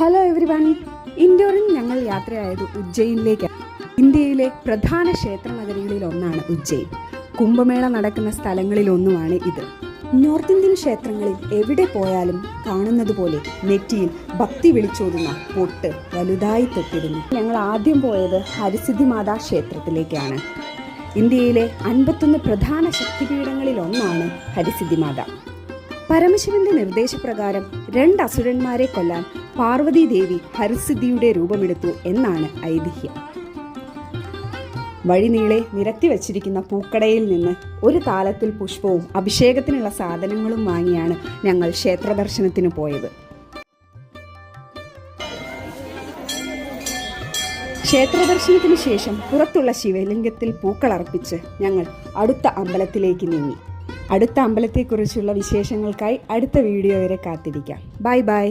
Hello every one ഇൻഡോറിൽ ഞങ്ങൾ യാത്രയായത് ഉജ്ജയിനിലേക്ക്. ഇന്ത്യയിലെ പ്രധാന ക്ഷേത്ര നഗരികളിൽ ഒന്നാണ് ഉജ്ജയിൻ. കുംഭമേള നടക്കുന്ന സ്ഥലങ്ങളിൽ ഒന്നുമാണ് ഇത്. നോർത്ത് ഇന്ത്യൻ ക്ഷേത്രങ്ങളിൽ എവിടെ പോയാലും കാണുന്നത് പോലെ നെറ്റിയിൽ ഭക്തി വിളിച്ചോതുന്ന പൊട്ട് വലുതായി തൊട്ടിരുന്നു. ഞങ്ങൾ ആദ്യം പോയത് ഹരിസിദ്ധി മാതാ ക്ഷേത്രത്തിലേക്കാണ്. ഇന്ത്യയിലെ അൻപത്തൊന്ന് പ്രധാന ശക്തിപീഠങ്ങളിൽ ഒന്നാണ് ഹരിസിദ്ധി മാത. പരമശിവന്റെ നിർദ്ദേശപ്രകാരം രണ്ട് അസുരന്മാരെ കൊല്ലാൻ പാർവതി ദേവി ഹരിസിദ്ധിയുടെ രൂപമെടുത്തു എന്നാണ് ഐതിഹ്യം. വഴിനീളെ നിരത്തി വച്ചിരിക്കുന്ന പൂക്കടയിൽ നിന്ന് ഒരു താലത്തിൽ പുഷ്പവും അഭിഷേകത്തിനുള്ള സാധനങ്ങളും വാങ്ങിയാണ് ഞങ്ങൾ ക്ഷേത്ര ദർശനത്തിന് പോയത്. ക്ഷേത്ര ദർശനത്തിന് ശേഷം പുറത്തുള്ള ശിവലിംഗത്തിൽ പൂക്കളർപ്പിച്ച് ഞങ്ങൾ അടുത്ത അമ്പലത്തിലേക്ക് നീങ്ങി. അടുത്ത അമ്പലത്തെക്കുറിച്ചുള്ള വിശേഷങ്ങൾക്കായി അടുത്ത വീഡിയോ വരെ കാത്തിരിക്കാം. Bye bye.